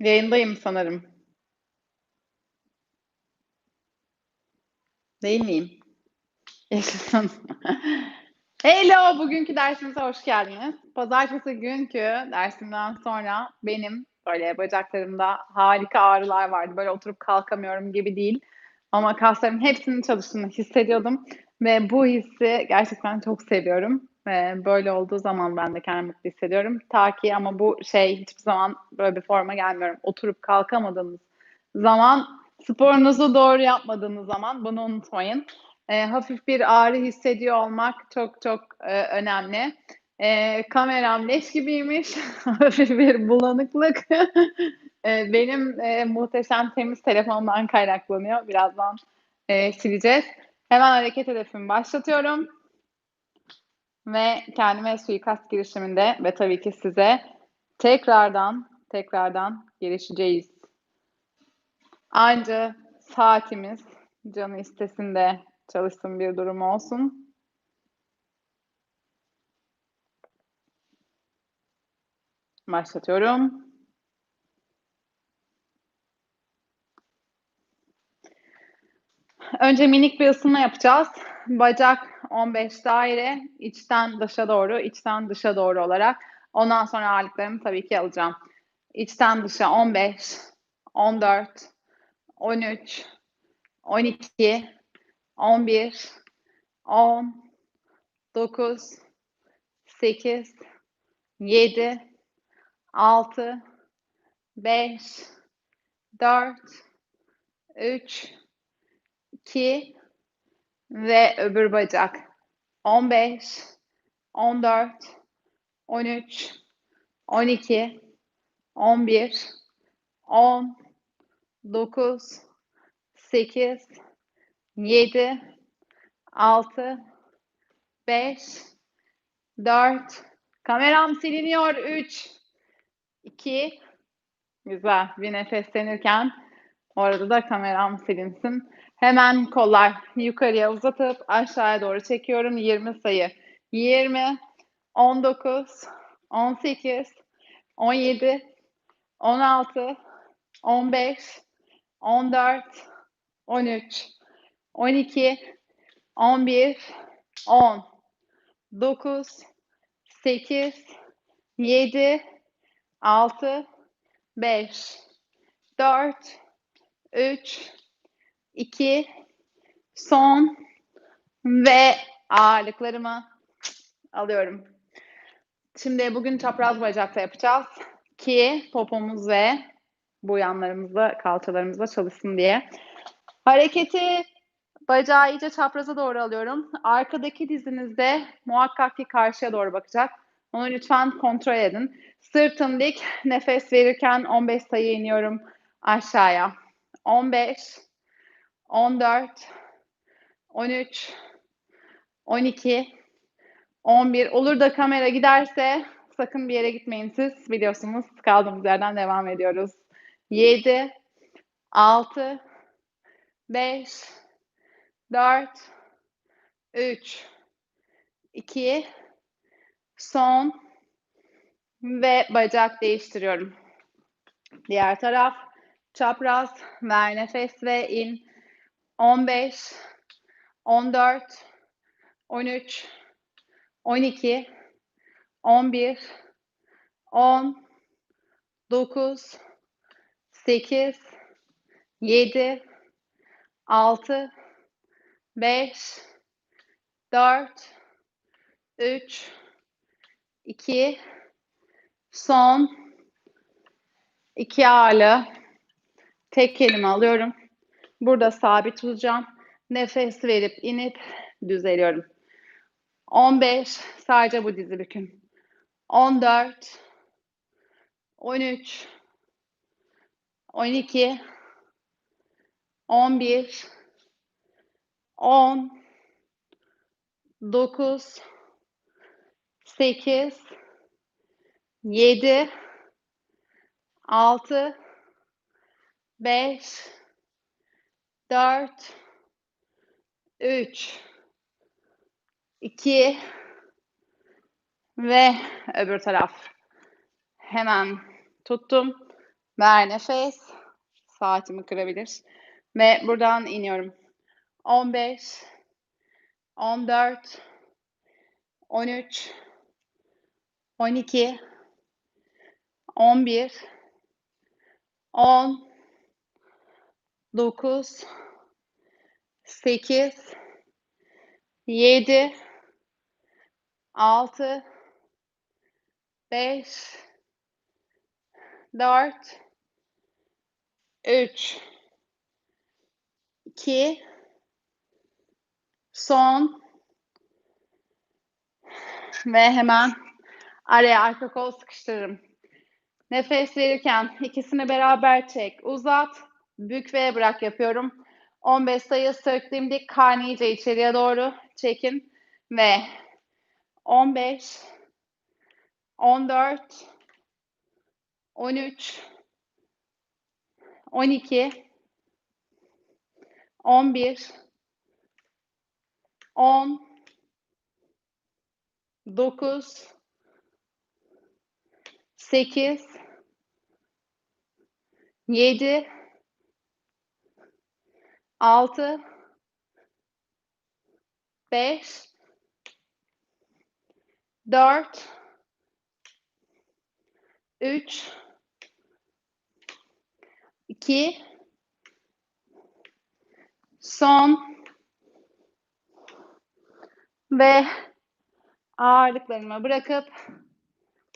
Yayındayım sanırım. Değil miyim? Yaşasın. Hello, bugünkü dersimize hoş geldiniz. Pazartesi günkü dersimden sonra benim böyle bacaklarımda harika ağrılar vardı. Böyle oturup kalkamıyorum gibi değil. Ama kaslarımın hepsinin çalıştığını hissediyordum. Ve bu hissi gerçekten çok seviyorum. Ve böyle olduğu zaman ben de kendimi mutlu hissediyorum. Ta ki ama bu şey hiçbir zaman böyle bir forma gelmiyorum. Oturup kalkamadığınız zaman, sporunuzu doğru yapmadığınız zaman bunu unutmayın. E, hafif bir ağrı hissediyor olmak çok çok e, önemli. E, kameram leş gibiymiş. hafif bir bulanıklık. e, benim e, muhteşem temiz telefonumdan kaynaklanıyor. Birazdan e, sileceğiz. Hemen hareket hedefimi başlatıyorum. Ve kendime suikast girişiminde ve tabii ki size tekrardan tekrardan gelişeceğiz. Anca saatimiz canı istesinde çalışsın bir durum olsun. Başlatıyorum. Önce minik bir ısınma yapacağız. Bacak 15 daire, içten dışa doğru, içten dışa doğru olarak. Ondan sonra ağırlıklarımı tabii ki alacağım. İçten dışa 15, 14, 13, 12, 11, 10, 9, 8, 7, 6, 5, 4, 3, 2 ve öbür bacak. 15, 14, 13, 12, 11, 10, 9, 8, 7, 6, 5, 4, kameram siliniyor. 3, 2, güzel bir nefeslenirken orada da kameram silinsin. Hemen kollar yukarıya uzatıp aşağıya doğru çekiyorum. 20 sayı. 20, 19, 18, 17, 16, 15, 14, 13, 12, 11, 10, 9, 8, 7, 6, 5, 4, 3, 2, son ve ağırlıklarımı alıyorum. Şimdi bugün çapraz bacakla yapacağız ki popomuz ve bu yanlarımızla, kalçalarımızla çalışsın diye. Hareketi bacağı iyice çapraza doğru alıyorum. Arkadaki dizinizde muhakkak ki karşıya doğru bakacak. Onu lütfen kontrol edin. Sırtım dik, nefes verirken 15 sayı iniyorum aşağıya. 15, 14, 13, 12, 11. Olur da kamera giderse sakın bir yere gitmeyin siz. Biliyorsunuz kaldığımız yerden devam ediyoruz. 7, 6, 5, 4, 3, 2, son ve bacak değiştiriyorum. Diğer taraf çapraz ver nefes ve in 15 14 13 12 11 10 9 8 7 6 5 4 3 2 son iki ağırlığı tek kelime alıyorum. Burada sabit tutacağım. Nefes verip inip düzeliyorum. 15 sadece bu dizi büküm. 14 13 12 11 10 9 8 7 6 5 4 3 2 ve öbür taraf. Hemen tuttum. Ver nefes. Saatimi kırabilir. Ve buradan iniyorum. 15, 14, 13, 12, 11, 10, 9, 8, 7, 6, 5, 4, 3, 2, son. Ve hemen araya arka kol sıkıştırırım. Nefes verirken ikisini beraber çek, uzat, bük ve bırak yapıyorum. 15 sayı sırtlayayım dik, karnı içeriye doğru çekin ve 15, 14, 13, 12, 11, 10, 9, 8, 7, 6, 5, 4, 3, 2, son ve ağırlıklarımı bırakıp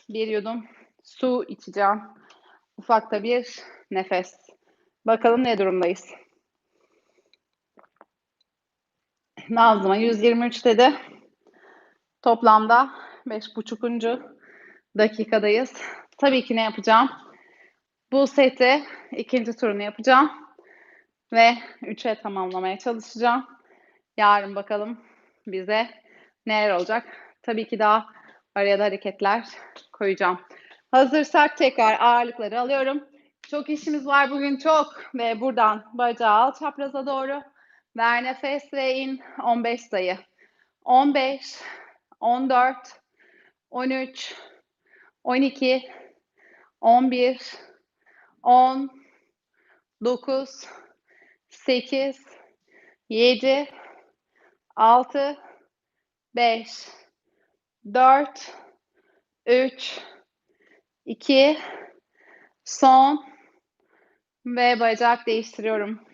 bir yudum su içeceğim. Ufak da bir nefes. Bakalım ne durumdayız. Nazlıma 123 dedi. Toplamda 5,5. dakikadayız. Tabii ki ne yapacağım? Bu seti ikinci turunu yapacağım. Ve 3'e tamamlamaya çalışacağım. Yarın bakalım bize neler olacak. Tabii ki daha araya da hareketler koyacağım. Hazırsak tekrar ağırlıkları alıyorum. Çok işimiz var bugün çok ve buradan bacağı al çapraza doğru. Ver nefes ve in 15 sayı. 15, 14, 13, 12, 11, 10, 9, 8, 7, 6, 5, 4, 3, 2, son ve bacak değiştiriyorum.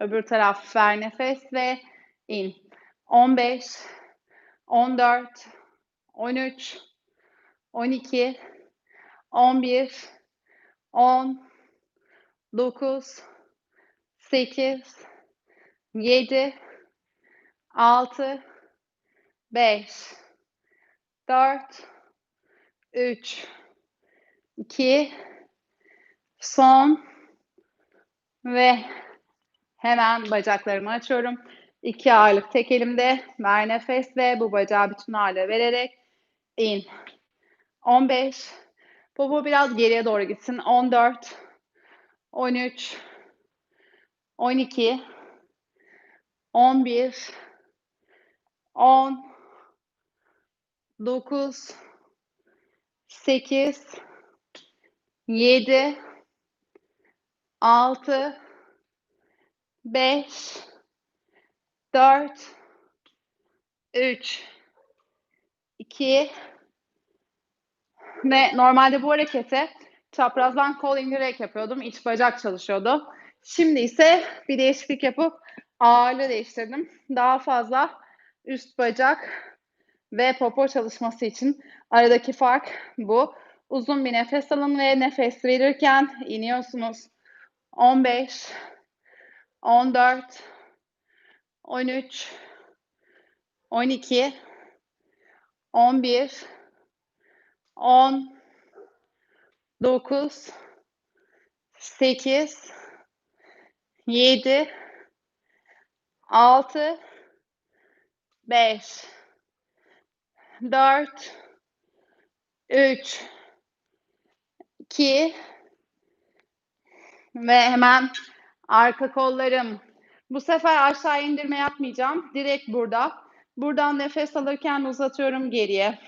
Öbür taraf ver nefes ve in. 15, 14, 13, 12, 11, 10, 9, 8, 7, 6, 5, 4, 3, 2, son ve hemen bacaklarımı açıyorum. İki ağırlık tek elimde. Ver nefes ve bu bacağı bütün ağırlığı vererek in. 15. Popo biraz geriye doğru gitsin. 14. 13. 12. 11. 10. 9. 8. 7. 6. 5. 4, 3, 2 ve normalde bu hareketi çaprazdan kol indirerek yapıyordum. İç bacak çalışıyordu. Şimdi ise bir değişiklik yapıp ağırlığı değiştirdim. Daha fazla üst bacak ve popo çalışması için aradaki fark bu. Uzun bir nefes alın ve nefes verirken iniyorsunuz. 15, 14, 13, 12, 11, 10, 9, 8, 7, 6, 5, 4, 3, 2 ve hemen arka kollarım bu sefer aşağı indirme yapmayacağım. Direkt burada. Buradan nefes alırken uzatıyorum geriye.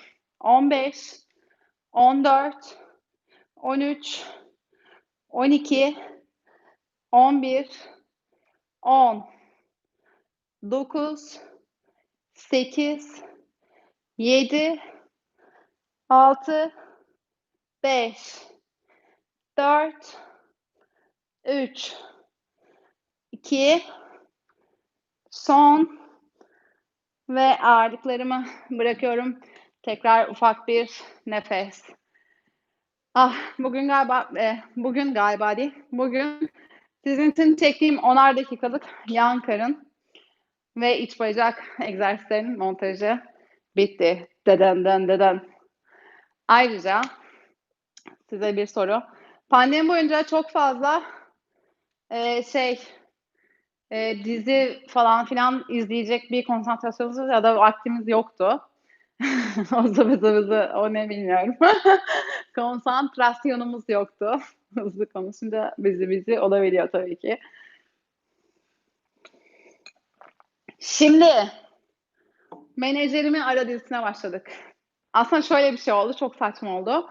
15, 14, 13, 12, 11, 10, 9, 8, 7, 6, 5, 4, 3, 2, son ve ağırlıklarımı bırakıyorum. Tekrar ufak bir nefes. Ah, bugün galiba, e, bugün galiba değil, bugün sizin için çektiğim onar dakikalık yan karın ve iç bacak egzersizlerinin montajı bitti. Deden deden deden. Ayrıca size bir soru. Pandemi boyunca çok fazla e, şey e, dizi falan filan izleyecek bir konsantrasyonumuz ya da vaktimiz yoktu. o zıvı zıvı o ne bilmiyorum. Konsantrasyonumuz yoktu. Hızlı konuşunca bizi bizi olabiliyor tabii ki. Şimdi menajerimin ara dizisine başladık. Aslında şöyle bir şey oldu. Çok saçma oldu.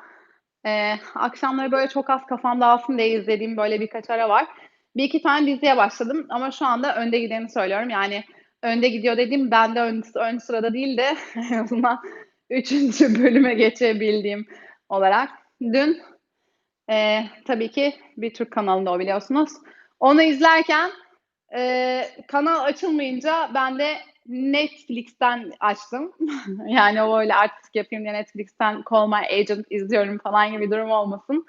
Ee, akşamları böyle çok az kafam dağılsın diye izlediğim böyle birkaç ara var. Bir iki tane diziye başladım ama şu anda önde gideni söylüyorum. Yani önde gidiyor dediğim ben de ön, ön sırada değil de en üçüncü bölüme geçebildiğim olarak. Dün e, tabii ki bir Türk kanalında o biliyorsunuz. Onu izlerken e, kanal açılmayınca ben de Netflix'ten açtım. yani o öyle artistik yapayım diye Netflix'ten Call My Agent izliyorum falan gibi bir durum olmasın.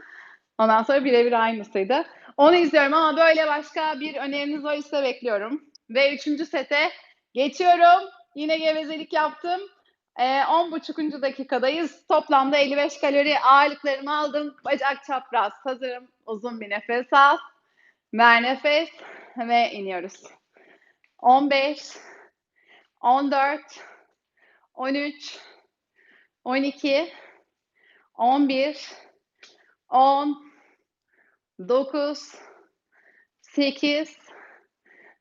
Ondan sonra birebir aynısıydı. Onu izliyorum ama böyle başka bir öneriniz varsa bekliyorum. Ve üçüncü sete geçiyorum. Yine gevezelik yaptım. Ee, 10 buçukuncu dakikadayız. Toplamda 55 kalori ağırlıklarımı aldım. Bacak çapraz hazırım. Uzun bir nefes al. Ver nefes ve iniyoruz. 15 14 13 12 11 10 9 8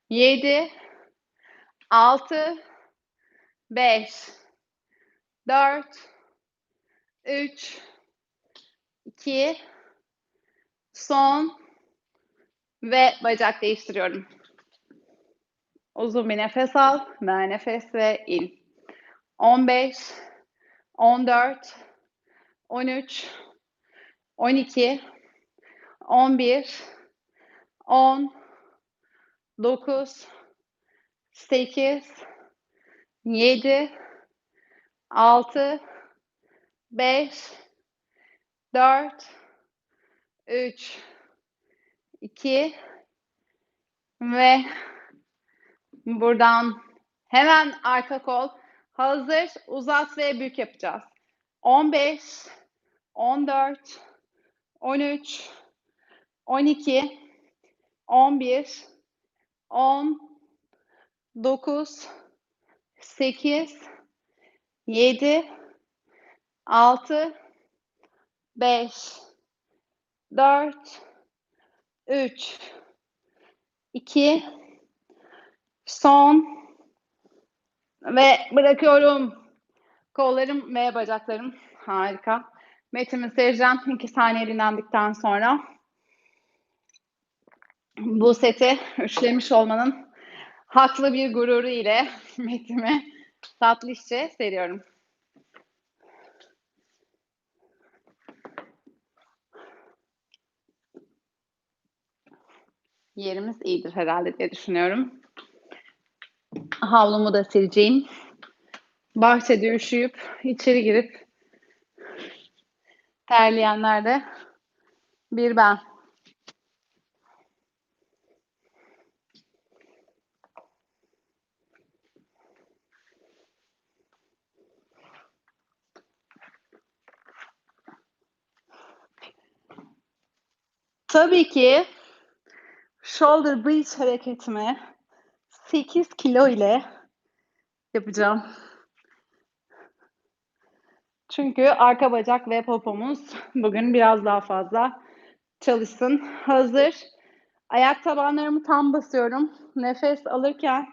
7 6 5 4 3 2 son ve bacak değiştiriyorum. Uzun bir nefes al, ver nefes ve in. 15 14 13 12 11 10 9 8 7 6 5 4 3 2 ve buradan hemen arka kol hazır uzat ve bük yapacağız. 15 14 13 12 11 10 9 8 7 6 5 4 3 2 son ve bırakıyorum. Kollarım ve bacaklarım harika. Metimi sereceğim 2 saniye dinlendikten sonra bu seti üçlemiş olmanın haklı bir gururu ile metimi tatlışça seriyorum. Yerimiz iyidir herhalde diye düşünüyorum. Havlumu da sileceğim. Bahçede üşüyüp içeri girip terleyenler de bir ben. Tabii ki shoulder bridge hareketimi 8 kilo ile yapacağım. Çünkü arka bacak ve popomuz bugün biraz daha fazla çalışsın. Hazır. Ayak tabanlarımı tam basıyorum. Nefes alırken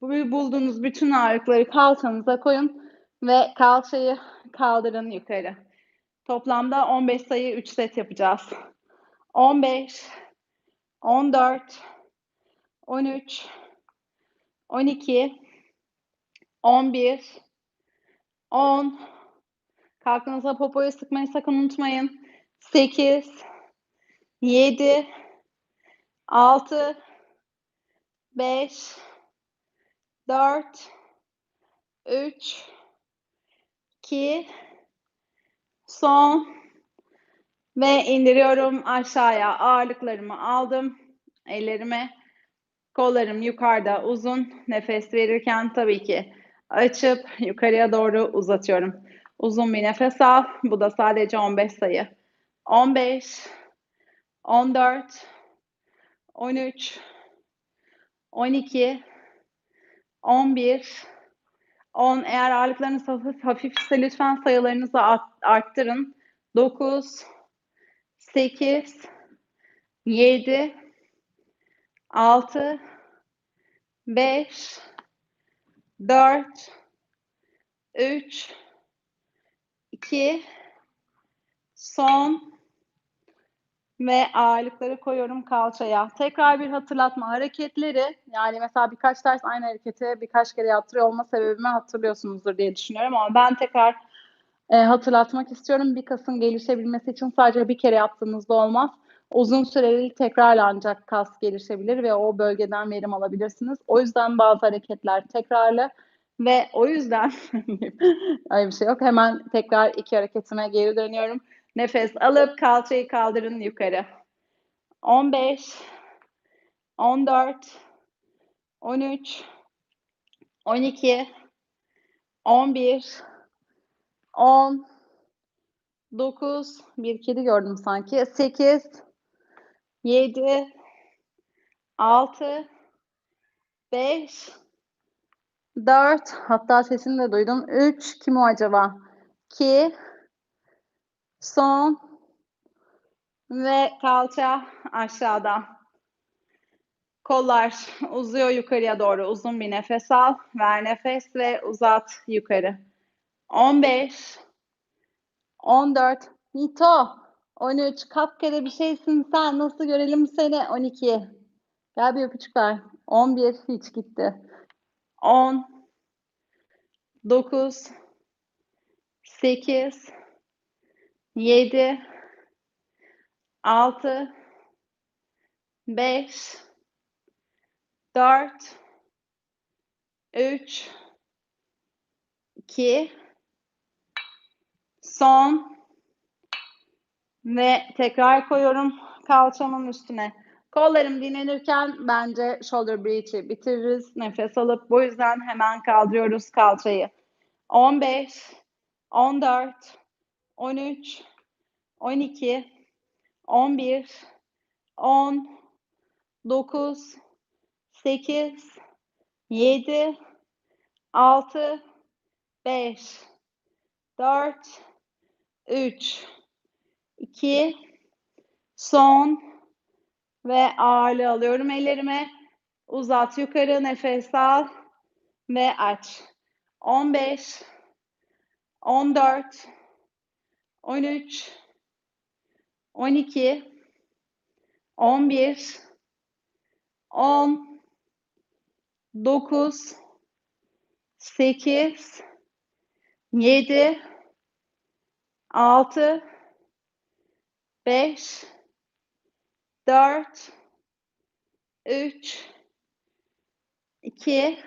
bu bulduğunuz bütün ağırlıkları kalçanıza koyun ve kalçayı kaldırın yukarı. Toplamda 15 sayı 3 set yapacağız. 15, 14, 13, 12, 11, 10, kalkınızda popoyu sıkmayı sakın unutmayın. 8, 7, 6, 5, 4, 3, 2, son ve indiriyorum aşağıya. Ağırlıklarımı aldım. Ellerimi, kollarım yukarıda uzun. Nefes verirken tabii ki açıp yukarıya doğru uzatıyorum. Uzun bir nefes al. Bu da sadece 15 sayı. 15, 14, 13, 12, 11, 10. Eğer ağırlıklarınız hafif, hafifse lütfen sayılarınızı arttırın. 9, 8, 7, 6, 5, 4, 3, 2, son ve ağırlıkları koyuyorum kalçaya. Tekrar bir hatırlatma hareketleri yani mesela birkaç ders aynı hareketi birkaç kere yaptırıyor olma sebebimi hatırlıyorsunuzdur diye düşünüyorum ama ben tekrar e, hatırlatmak istiyorum. Bir kasın gelişebilmesi için sadece bir kere yaptığınızda olmaz. Uzun süreli tekrarla ancak kas gelişebilir ve o bölgeden verim alabilirsiniz. O yüzden bazı hareketler tekrarlı ve o yüzden öyle bir şey yok. Hemen tekrar iki hareketime geri dönüyorum. Nefes alıp kalçayı kaldırın yukarı. 15 14 13 12 11 10 9 bir kedi gördüm sanki. 8 7 6 5 4 hatta sesini de duydum. 3 kim o acaba? 2 son ve kalça aşağıda. Kollar uzuyor yukarıya doğru. Uzun bir nefes al. Ver nefes ve uzat yukarı. 15 14 Nito 13 kapkara bir şeysin sen. Nasıl görelim seni? 12 Gel bir öpücük ver. 11 hiç gitti. 10 9 8 7 6 5 4 3 2 son ve tekrar koyuyorum kalçamın üstüne. Kollarım dinlenirken bence shoulder breath'i bitiririz. Nefes alıp bu yüzden hemen kaldırıyoruz kalçayı. 15 14 13 12 11 10 9 8 7 6 5 4 3 2 son. Ve ağırlığı alıyorum ellerime. Uzat yukarı nefes al ve aç. 15 14 13 12 11 10 9 8 7 6 5 4 3 2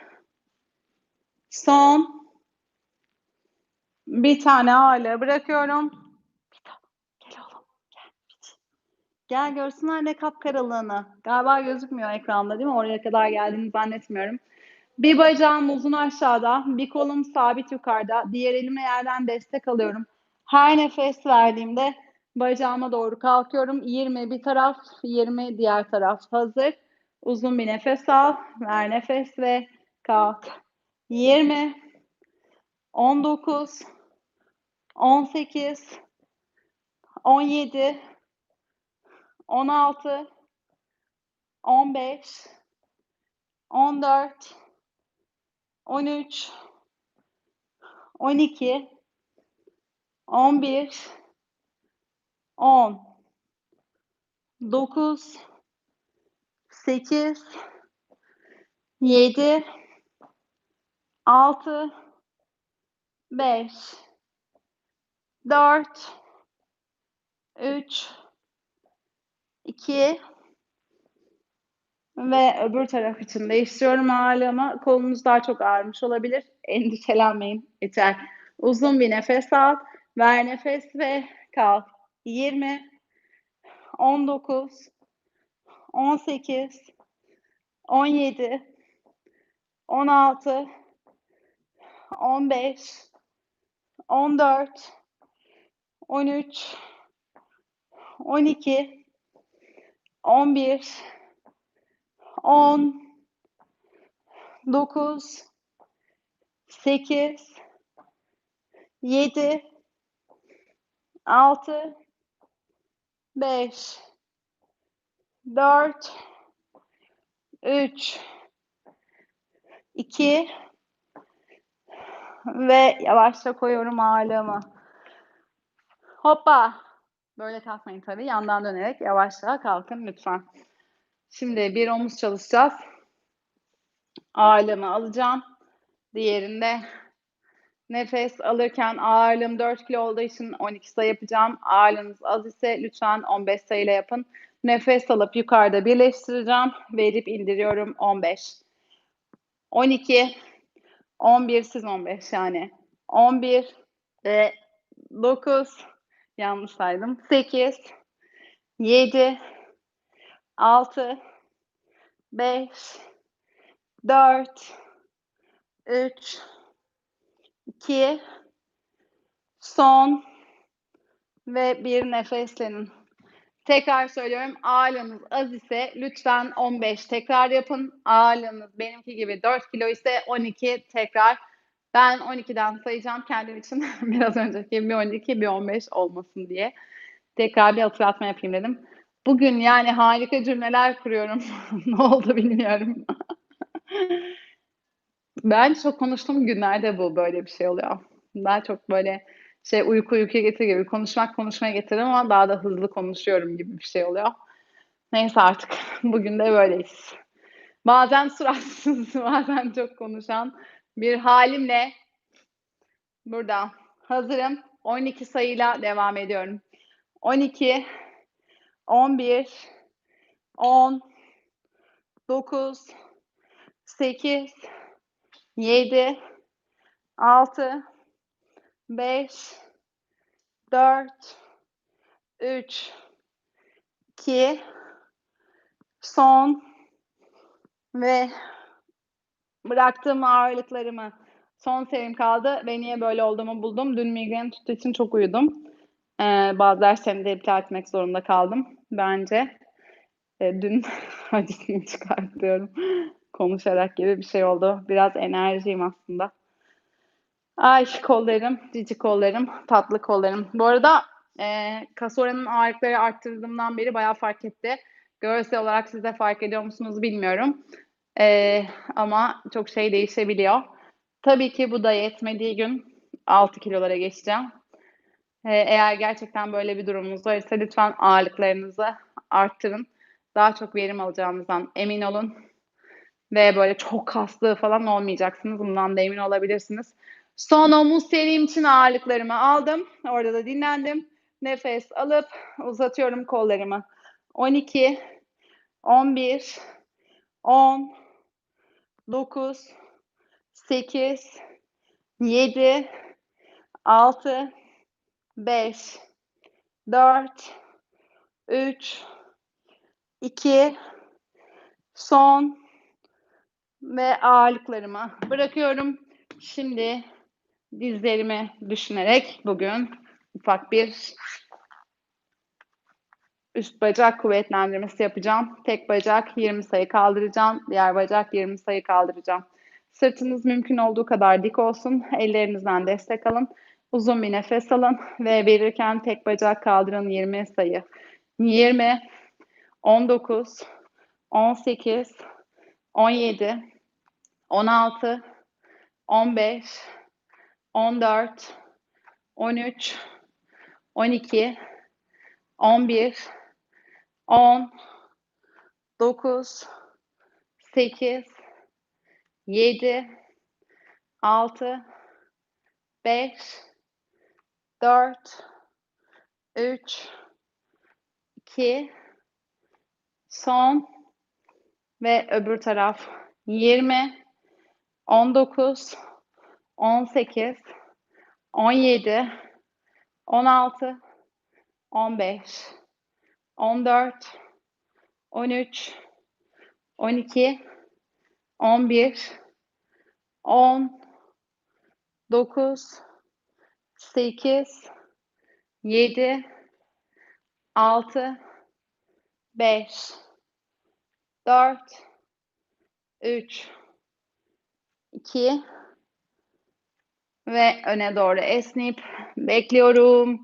son bir tane ağırlığı bırakıyorum. Gel oğlum. Gel. Gel görsünler ne kapkaralığını. Galiba gözükmüyor ekranda değil mi? Oraya kadar geldiğini zannetmiyorum. Bir bacağım uzun aşağıda, bir kolum sabit yukarıda, diğer elime yerden destek alıyorum. Her nefes verdiğimde bacağıma doğru kalkıyorum. 20 bir taraf, 20 diğer taraf. Hazır. Uzun bir nefes al, ver nefes ve kalk. 20 19 18 17 16 15 14 13 12 11 10 9 8 7 6 5 4 3 2 ve öbür taraf için değiştiriyorum ağırlığımı. Kolunuz daha çok ağrımış olabilir. Endişelenmeyin. Yeter. Uzun bir nefes al. Ver nefes ve kal. 20 19 18 17 16 15 14 13 12 11 10 9 8 7 6 5 4 3 2 ve yavaşça koyuyorum ağırlığımı. Hoppa. Böyle kalkmayın tabii. Yandan dönerek yavaşça kalkın lütfen. Şimdi bir omuz çalışacağız. Ağırlığımı alacağım. Diğerinde nefes alırken ağırlığım 4 kilo olduğu için 12 sayı yapacağım. Ağırlığınız az ise lütfen 15 sayıyla yapın. Nefes alıp yukarıda birleştireceğim. Verip indiriyorum 15. 12 11 siz 15 yani. 11 ve 9 yanlış saydım. 8 7 6 5 4 3 2 son ve bir nefeslenin. Tekrar söylüyorum ağırlığınız az ise lütfen 15 tekrar yapın. Ağırlığınız benimki gibi 4 kilo ise 12 tekrar. Ben 12'den sayacağım kendim için biraz önceki bir 12 bir 15 olmasın diye. Tekrar bir hatırlatma yapayım dedim. Bugün yani harika cümleler kuruyorum. ne oldu bilmiyorum. ben çok konuştuğum günlerde bu böyle bir şey oluyor. Ben çok böyle şey uyku uyku getir gibi konuşmak konuşmaya getirir ama daha da hızlı konuşuyorum gibi bir şey oluyor. Neyse artık bugün de böyleyiz. Bazen suratsız, bazen çok konuşan bir halimle burada hazırım. 12 sayıyla devam ediyorum. 12 11 10 9 8 7 6 5 4 3 2 son ve bıraktığım ağırlıklarımı son serim kaldı ve niye böyle olduğumu buldum. Dün migren tuttuğu için çok uyudum. Ee, bazı derslerimi de iptal etmek zorunda kaldım. Bence e, dün acısını çıkartıyorum. Konuşarak gibi bir şey oldu. Biraz enerjiyim aslında. Ay kollarım, cici kollarım, tatlı kollarım. Bu arada e, kas oranının ağırlıkları arttırdığımdan beri bayağı fark etti. Görsel olarak siz de fark ediyor musunuz bilmiyorum. E, ama çok şey değişebiliyor. Tabii ki bu da yetmediği gün 6 kilolara geçeceğim. E, eğer gerçekten böyle bir durumunuz varsa lütfen ağırlıklarınızı arttırın. Daha çok verim alacağınızdan emin olun. Ve böyle çok kaslı falan olmayacaksınız. Bundan da emin olabilirsiniz. Son omuz serim için ağırlıklarımı aldım. Orada da dinlendim. Nefes alıp uzatıyorum kollarımı. 12, 11, 10, 9, 8, 7, 6, 5, 4, 3, 2, son ve ağırlıklarımı bırakıyorum. Şimdi dizlerimi düşünerek bugün ufak bir üst bacak kuvvetlendirmesi yapacağım. Tek bacak 20 sayı kaldıracağım. Diğer bacak 20 sayı kaldıracağım. Sırtınız mümkün olduğu kadar dik olsun. Ellerinizden destek alın. Uzun bir nefes alın ve verirken tek bacak kaldırın 20 sayı. 20, 19, 18, 17, 16, 15, 14, 13, 12, 11 10 9 8 7 6 5 4 3 2 son ve öbür taraf 20 19 18 17 16 15 14 13 12 11 10 9 8 7 6 5 4 3 2 ve öne doğru esneyip bekliyorum.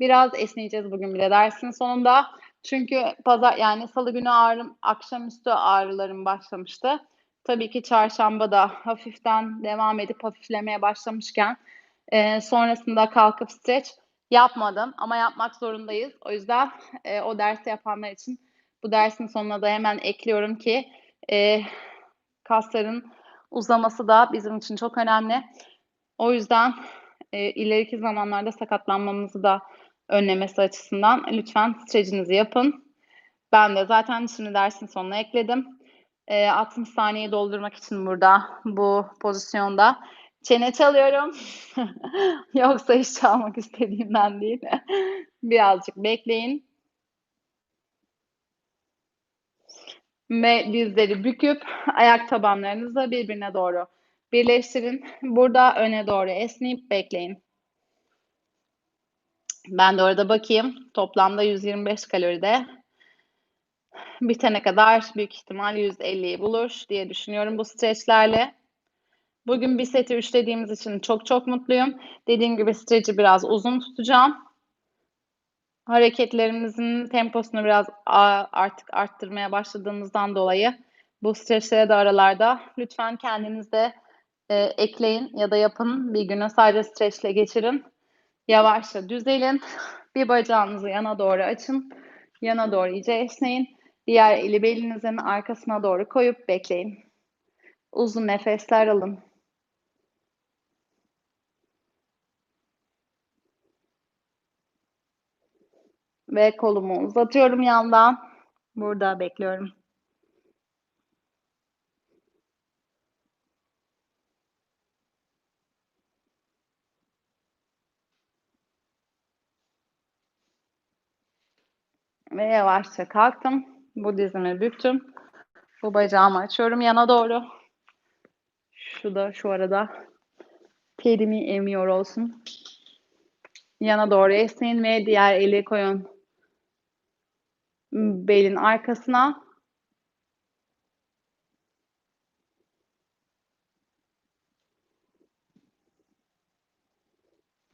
Biraz esneyeceğiz bugün bile dersin sonunda. Çünkü pazar yani salı günü ağrım, akşamüstü ağrılarım başlamıştı. Tabii ki çarşamba da hafiften devam edip hafiflemeye başlamışken e, sonrasında kalkıp streç yapmadım ama yapmak zorundayız. O yüzden e, o dersi yapanlar için bu dersin sonuna da hemen ekliyorum ki e, kasların uzaması da bizim için çok önemli. O yüzden e, ileriki zamanlarda sakatlanmamızı da önlemesi açısından lütfen stretchinizi yapın. Ben de zaten şimdi dersin sonuna ekledim. E, 60 saniye doldurmak için burada bu pozisyonda çene çalıyorum. Yoksa hiç çalmak istediğimden değil. Birazcık bekleyin. Ve dizleri büküp ayak tabanlarınızı birbirine doğru birleştirin. Burada öne doğru esneyip bekleyin. Ben de orada bakayım. Toplamda 125 kaloride bitene kadar büyük ihtimal 150'yi bulur diye düşünüyorum bu streçlerle. Bugün bir seti üçlediğimiz için çok çok mutluyum. Dediğim gibi streci biraz uzun tutacağım. Hareketlerimizin temposunu biraz artık arttırmaya başladığımızdan dolayı bu streçlere de aralarda lütfen kendiniz de e, ekleyin ya da yapın. Bir günü sadece streçle geçirin. Yavaşça düzelin. Bir bacağınızı yana doğru açın. Yana doğru iyice esneyin. Diğer eli belinizin arkasına doğru koyup bekleyin. Uzun nefesler alın. Ve kolumu uzatıyorum yandan. Burada bekliyorum. Ve yavaşça kalktım. Bu dizimi büktüm. Bu bacağımı açıyorum yana doğru. Şu da şu arada terimi emiyor olsun. Yana doğru esneyin ve diğer eli koyun belin arkasına.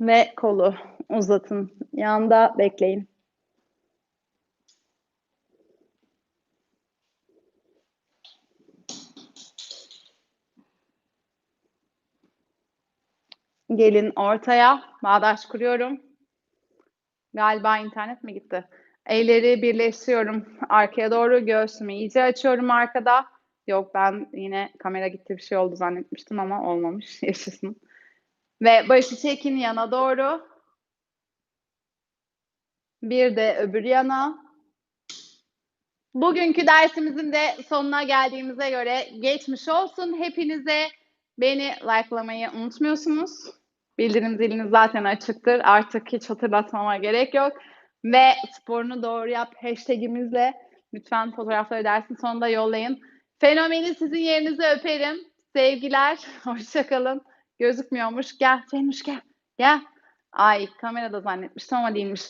Ve kolu uzatın. Yanda bekleyin. Gelin ortaya. Bağdaş kuruyorum. Galiba internet mi gitti? Elleri birleştiriyorum. Arkaya doğru göğsümü iyice açıyorum arkada. Yok ben yine kamera gitti bir şey oldu zannetmiştim ama olmamış. Yaşasın. Ve başı çekin yana doğru. Bir de öbür yana. Bugünkü dersimizin de sonuna geldiğimize göre geçmiş olsun. Hepinize beni likelamayı unutmuyorsunuz. Bildirim ziliniz zaten açıktır. Artık hiç hatırlatmama gerek yok. Ve sporunu doğru yap hashtagimizle lütfen fotoğrafları dersin sonunda yollayın. Fenomeni sizin yerinize öperim. Sevgiler. Hoşçakalın. Gözükmüyormuş. Gel Fenüş gel. Gel. Ay kamerada zannetmiştim ama değilmiş.